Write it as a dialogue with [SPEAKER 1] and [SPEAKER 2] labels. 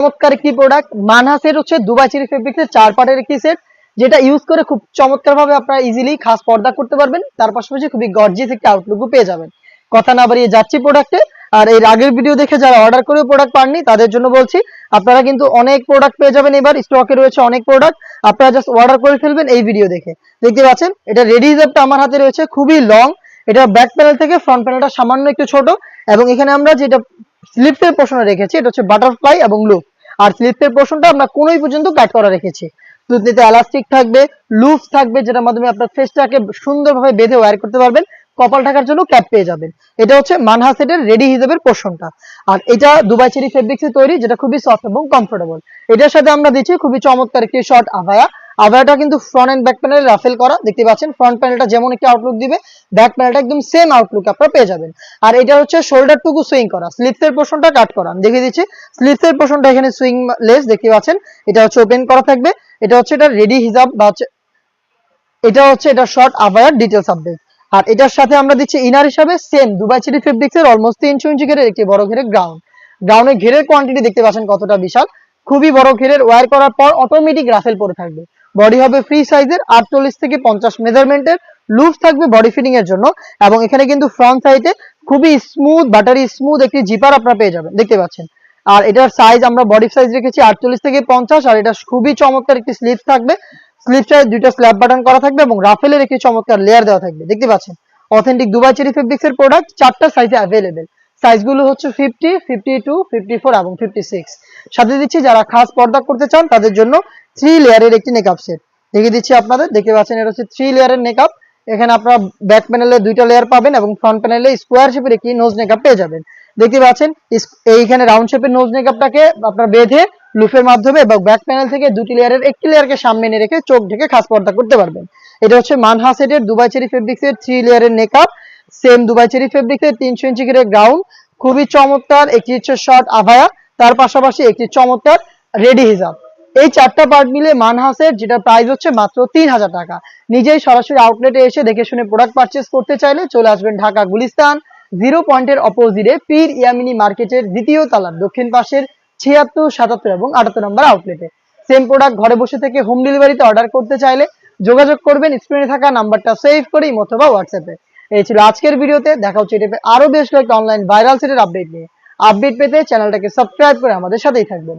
[SPEAKER 1] চমৎকার একটি প্রোডাক্ট মানহাসের হচ্ছে দুবাই চেরি ফেব্রিক্সের চার পার্টের একটি সেট যেটা ইউজ করে খুব চমৎকার ভাবে আপনারা ইজিলি খাস পর্দা করতে পারবেন। তার পাশাপাশি খুবই গর্জিয়াস একটি আউটলুকও পেয়ে যাবেন। কথা না বাড়িয়ে যাচ্ছি প্রোডাক্টে আর এর আগের ভিডিও দেখে যারা অর্ডার করে প্রোডাক্ট পাননি, তাদের জন্য বলছি, আপনারা কিন্তু অনেক প্রোডাক্ট পেয়ে যাবেন এবার। স্টকে রয়েছে অনেক প্রোডাক্ট আপনারা জাস্ট অর্ডার করে ফেলবেন এই ভিডিও দেখে। দেখতে পাচ্ছেন, এটা রেডি হিসাবটা আমার হাতে রয়েছে, খুবই লং এটা ব্যাক প্যানেল থেকে ফ্রন্ট প্যানেলটা সামান্য একটু ছোট। এবং এখানে আমরা যেটা স্লিপসের পোর্শনে রেখেছি, এটা হচ্ছে বাটারফ্লাই এবং লুপ আর স্লিপের পোর্শনটা আমরা কোনোই পর্যন্ত কাট করা রেখেছি। দুধনিতে এলাস্টিক থাকবে লুফ থাকবে, যেটার মাধ্যমে আপনার ফেসটাকে সুন্দরভাবে বেঁধে ওয়ার করতে পারবেন, কপাল ঢাকার জন্য ক্যাপ পেয়ে যাবেন। এটা হচ্ছে মানহা সেটের রেডি হিসেবের পোর্শনটা আর এটা দুবাই চেরি ফেব্রিক্সে তৈরি, যেটা খুবই সফট এবং কমফোর্টেবল এটার সাথে আমরা দিচ্ছি খুবই চমৎকার একটি শর্ট আভায়া আভায়াটা কিন্তু front and back panel ruffle করা, দেখতে পাচ্ছেন? ফ্রন্ট প্যানেলটা যেমন একটি আউটলুক দিবে ব্যাক প্যানেলটা একদম সেম আউটলুক আপনারা পেয়ে যাবেন। আর এটা হচ্ছে শোল্ডার টুকু সুইং করা স্লিপসের পোর্শনটা কাট করা। আমি দেখিয়ে দিচ্ছি স্লিপসের পোর্শনটা এখানে সুইং লেস দেখতে পাচ্ছেন? এটা হচ্ছে ওপেন করা থাকবে, এটা হচ্ছে এটা রেডি হিসাব বা এটা হচ্ছে এটা শর্ট আভায়ার ডিটেলস আপডেট আর এটার সাথে আমরা দিচ্ছি ইনার হিসাবে সেম দুবাই চিলি ফেব্রিক্স এর অলমোস্ট তিনশো ইঞ্চি ঘেরের একটি বড় ঘেরের গ্রাউন্ড গ্রাউন্ডের ঘেরের কোয়ান্টিটি দেখতে পাচ্ছেন কতটা বিশাল। খুবই বড় ঘেরের ওয়্যার করার পর অটোমেটিক রাফেল পরে থাকবে। বডি হবে ফ্রি সাইজের আটচল্লিশ থেকে পঞ্চাশ মেজারমেন্টের লুজ থাকবে বডি ফিটিং এর জন্য এবং এখানে কিন্তু ফ্রন্ট সাইডে খুবই স্মুথ বাটারি স্মুথ একটি জিপার আপনারা পেয়ে যাবেন। দেখতে পাচ্ছেন? আর এটার সাইজ আমরা বডি সাইজ রেখেছি আটচল্লিশ থেকে পঞ্চাশ আর এটা খুবই চমৎকার একটি স্লিভ থাকবে। স্লিভটায় দুইটা স্ল্যাব বাটন করা থাকবে এবং রাফেলের একটি চমৎকার লেয়ার দেওয়া থাকবে। দেখতে পাচ্ছেন? অথেন্টিক দুবাই চেরি ফেব্রিক্স এর প্রোডাক্ট চারটা সাইজে অ্যাভেলেবেল সাইজগুলো হচ্ছে fifty fifty two fifty four এবং ফিফটি সিক্স সাথে দিচ্ছি যারা খাস পর্দা করতে চান তাদের জন্য থ্রি লেয়ারের একটি নেকআপ সেট দেখিয়ে দিচ্ছি আপনাদের, দেখতে পাচ্ছেন এটা হচ্ছে থ্রি লেয়ারের নেকআপ এখানে আপনারা ব্যাক প্যানেলে দুইটা লেয়ার পাবেন এবং ফ্রন্ট প্যানেলে স্কোয়ার শেপের একটি নোজ নেকআপ পেয়ে যাবেন। দেখতে পাচ্ছেন এইখানে রাউন্ড শেপের নোজ নেকআপটাকে আপনার বেঁধে লুফের মাধ্যমে এবং ব্যাক প্যানেল থেকে দুটি লেয়ারের একটি লেয়ারকে সামনে এনে রেখে চোখ ঢেকে খাস পর্দা করতে পারবেন। এটা হচ্ছে মানহা সেটের দুবাই চেরি ফেব্রিক্স এর থ্রি লেয়ারের নেকআপ সেম দুবাই চেরি ফেব্রিক্স এর তিনশো ইঞ্চি ঘিরে গ্রাউন্ড খুবই চমৎকার, একটি হচ্ছে শর্ট আভায়া, তার পাশাপাশি একটি চমৎকার রেডি হিজাব এই চারটা পার্ট মিলে মানহাসের, যেটা প্রাইস হচ্ছে মাত্র তিন হাজার টাকা। নিজেই সরাসরি আউটলেটে এসে দেখে শুনে প্রোডাক্ট পারচেস করতে চাইলে চলে আসবেন ঢাকা গুলিস্তান জিরো পয়েন্টের অপোজিটে পীর ইয়ামিনী মার্কেটের দ্বিতীয় তলার দক্ষিণ পাশের ছিয়াত্তর, সাতাত্তর এবং আটাত্তর নম্বর আউটলেটে সেম প্রোডাক্ট ঘরে বসে থেকে হোম ডেলিভারিতে অর্ডার করতে চাইলে যোগাযোগ করবেন স্ক্রিনে থাকা নাম্বারটা সেভ করে অথবা হোয়াটসঅ্যাপে এই ছিল আজকের ভিডিওতে, দেখা হচ্ছে এটা আরও বেশ কয়েকটা অনলাইন ভাইরাল সেটের আপডেট নিয়ে। আপডেট পেতে চ্যানেলটাকে সাবস্ক্রাইব করে আমাদের সাথেই থাকবেন।